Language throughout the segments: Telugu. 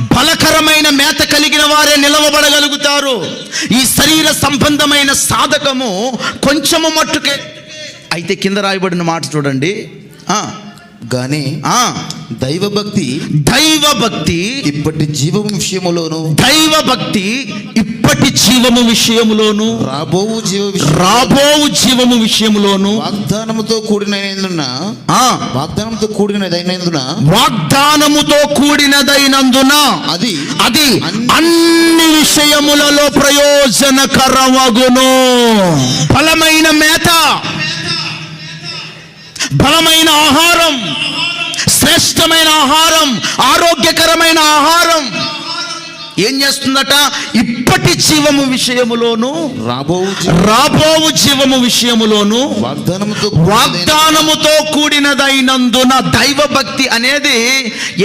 బలకరమైన మేత కలిగిన వారే నిలవబడగలుగుతారు. ఈ శరీర సంబంధమైన సాధకము కొంచెము మట్టుకే అయితే కింద రాయబడిన మాట చూడండి. ఆ, గాని ఆ, దైవభక్తి దైవ భక్తి ఇప్పటి జీవం విషయములోను దైవ భక్తి ఇప్పటి జీవము విషయములోను రాబోవు జీవ రాబోవు జీవము విషయములోను వాగ్దానముతో కూడినైనందున ఆ, వాగ్దానంతో కూడినదైనందున వాగ్దానముతో కూడినదైనందున అది అది అన్ని విషయములలో ప్రయోజనకరమగును బలమైన మేత బలమైన ఆహారం శ్రేష్టమైన ఆహారం ఆరోగ్యకరమైన ఆహారం. ఏం చేస్తుందట? ఇప్పటి జీవము విషయములోను జీవ రాబోవు జీవము విషయములోను వాగ్దానముతో వాగ్దానముతో కూడినదైనందున దైవ భక్తి అనేది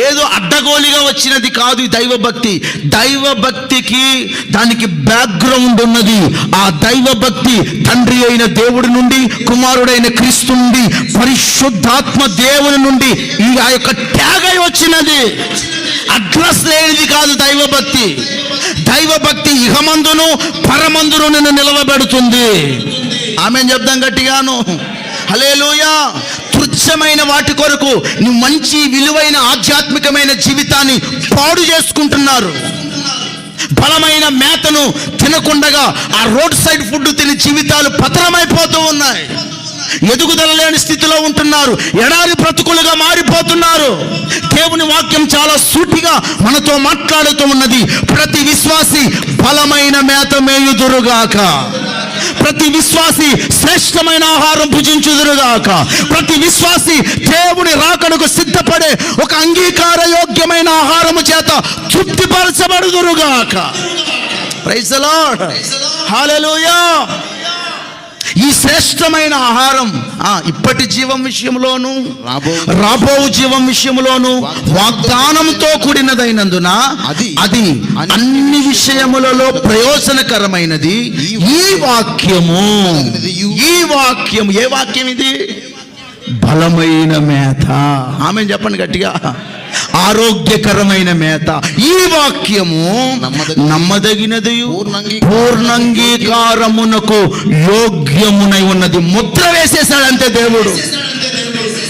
ఏదో అడ్డగోలిగా వచ్చినది కాదు ఈ దైవ భక్తి దైవ భక్తికి దానికి బ్యాక్గ్రౌండ్ ఉన్నది. ఆ దైవ భక్తి తండ్రి అయిన దేవుడి నుండి కుమారుడైన క్రీస్తు నుండి పరిశుద్ధాత్మ దేవుని నుండి ఈ ఆ యొక్క ట్యాగ్ అయి వచ్చినది. అడ్రస్ లేనిది కాదు దైవ భక్తి దైవ భక్తి ఇహమందును పరమందును నిన్ను నిలవబెడుతుంది. ఆమె చెప్దాం గట్టిగాను? హలేలుయా తుచ్చమైన వాటి కొరకు నువ్వు మంచి విలువైన ఆధ్యాత్మికమైన జీవితాన్ని పాడు చేసుకుంటున్నారు. బలమైన మేతను తినకుండగా ఆ రోడ్ సైడ్ ఫుడ్ తిని జీవితాలు పతనమైపోతూ ఉన్నాయి. ఎదుగుదల లేని స్థితిలో ఉంటున్నారు. ఎడారి బ్రతుకులుగా మారిపోతున్నారు. దేవుని వాక్యం చాలా సూటిగా మనతో మాట్లాడుతూ ఉన్నది. ప్రతి విశ్వాసి బలమైన మేత మేయుదురుగాక. ప్రతి విశ్వాసి శ్రేష్టమైన ఆహారం భుజించుదురుగాక. ప్రతి విశ్వాసి దేవుని రాకడకు సిద్ధపడే ఒక అంగీకార యోగ్యమైన ఆహారము చేత తృప్తిపరచబడుదురుగాక. ప్రైజ్ లార్డ్ హల్లెలూయా ఈ శ్రేష్టమైన ఆహారం ఆ, ఇప్పటి జీవం విషయంలోను రాబో రాబో జీవం విషయంలోను వాగ్దానంతో కూడినదైనందున అది అది అన్ని విషయములలో ప్రయోజనకరమైనది. ఈ వాక్యము ఈ వాక్యం ఏ వాక్యం ఇది బలమైన మేత ఆమె చెప్పండి గట్టిగా. ఆరోగ్యకరమైన మేత. ఈ వాక్యము నమ్మదగిన- నమ్మదగినది పూర్ణంగీ- పూర్ణంగీకారమునకు యోగ్యమునై ఉన్నది. ముద్ర వేసేసాడంతే దేవుడు.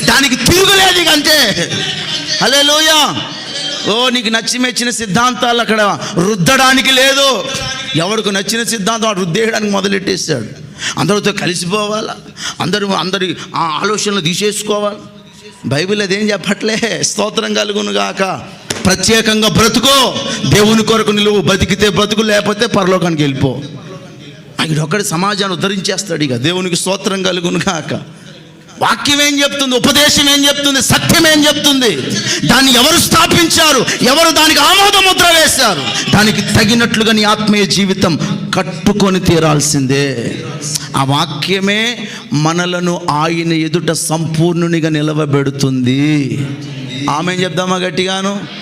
దానికి తిరుగులేదు అంతే. హలోయ ఓ నీకు నచ్చి మెచ్చిన సిద్ధాంతాలు అక్కడ రుద్దడానికి లేదు. ఎవరికి నచ్చిన సిద్ధాంతం రుద్దేయడానికి మొదలెట్టేశాడు. అందరితో కలిసిపోవాలా? అందరూ అందరి ఆ ఆలోచనలు తీసేసుకోవాలి? బైబిల్ అదేం చెప్పట్లే? స్తోత్రం కలుగును గాక. ప్రత్యేకంగా బ్రతుకో. దేవుని కొరకు నిలువు. బతికితే బ్రతుకు లేకపోతే పరలోకానికి వెళ్ళిపో. ఆయన ఒక్కడి సమాజాన్ని ఉద్ధరించేస్తాడు ఇక. దేవునికి స్తోత్రం కలుగును గాక. వాక్యం ఏం చెప్తుంది? ఉపదేశం ఏం చెప్తుంది? సత్యం ఏం చెప్తుంది? దాన్ని ఎవరు స్థాపించారు? ఎవరు దానికి ఆమోద ముద్ర వేశారు? దానికి తగినట్లుగా నీ ఆత్మీయ జీవితం కట్టుకొని తీరాల్సిందే. ఆ వాక్యమే మనలను ఆయన ఎదుట సంపూర్ణునిగా నిలవబెడుతుంది. ఆమె చెప్దామా గట్టిగాను?